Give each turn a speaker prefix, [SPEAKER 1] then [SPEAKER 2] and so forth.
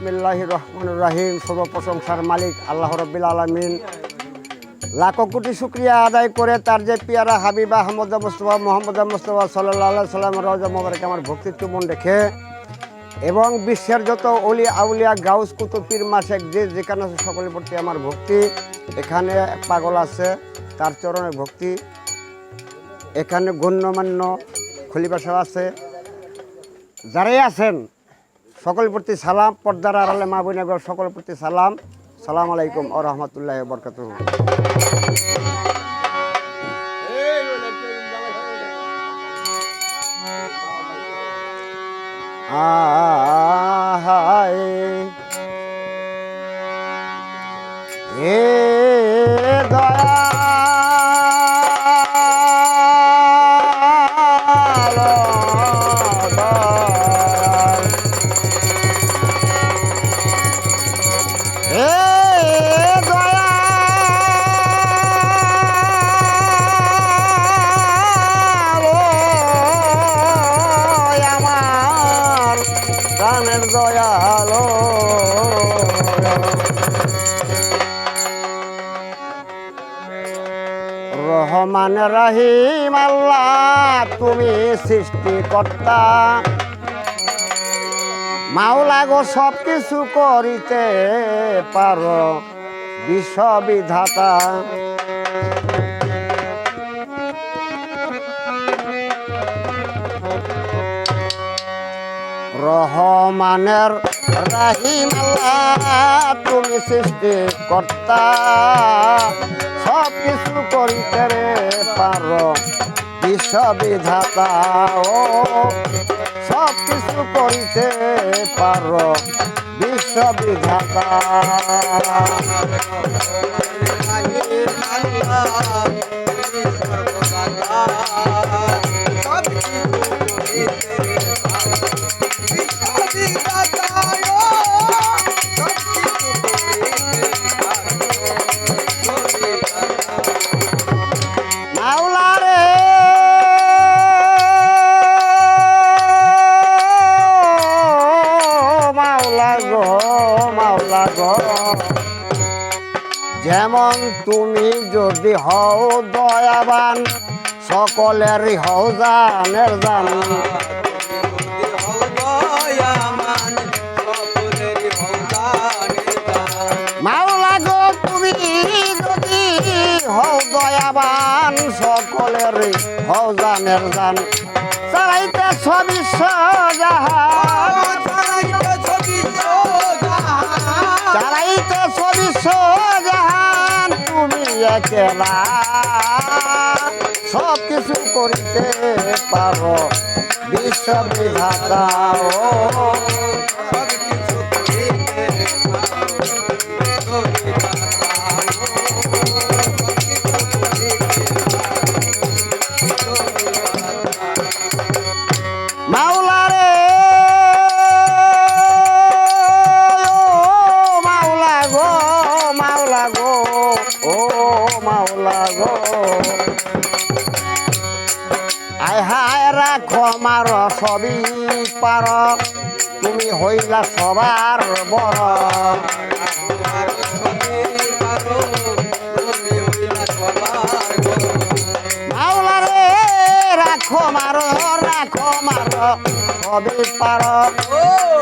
[SPEAKER 1] বিসমিল্লাহ রহমান রাহিম সর্ব প্রশংসার মালিক আল্লাহ রব্বিল আলমিন। লাখো কোটি শুক্রিয়া আদায় করে তার যে পিয়ারা হাবিবা আহমদ মুস্তফা, মোহাম্মদ মুস্তফা সাল্লাহ সাল্লাম রওজা মোবারক আমার ভক্তি চুমন রেখে এবং বিশ্বের যত অলি আউলিয়া, গাউস কুতুব পীর, মাসেক যে যেখানে আছে সকলের প্রতি আমার ভক্তি, এখানে পাগল আছে, তার চরণে ভক্তি, এখানে গণ্যমান্য খলিফা সাহেব আছে, যারাই আছেন সকলের প্রতি সালাম, পর্দার আড়ালে মা বোনাগর সকলের প্রতি সালাম। সালাম আলাইকুম ও রহমতুল্লাহ বরকাত আহায় প্রাণের দয়াল রহমান রহিম আল্লাহ তুমি সৃষ্টিকর্তা। মাওলা গো সব কিছু করিতে পারো বিশ্ববিধাতা। রহমানের রাহিম তুমি সৃষ্টি কর্তা। সব কিছু করিতে রে পারো, বিশ্ববিধাতা ও। সব কিছু করিতে পারো, বিশ্ববিধাতা। মাওলা গো, মাওলা গো। যেমন তুমি যদি হও দয়াবান, সকলের হও জানের জান মাওলা গো, তুমি যদি হও দয়াবান সকলেরই হও জানের জান চালাইতে ছবি জাহান একেলা সব কিছু করিতে পারো বিশ্ববিধাতা ও আয় হায় রাখো মার সবই পার। তুমি হইলা সবার বড়। রাখো মার রাখো মার সবই পার।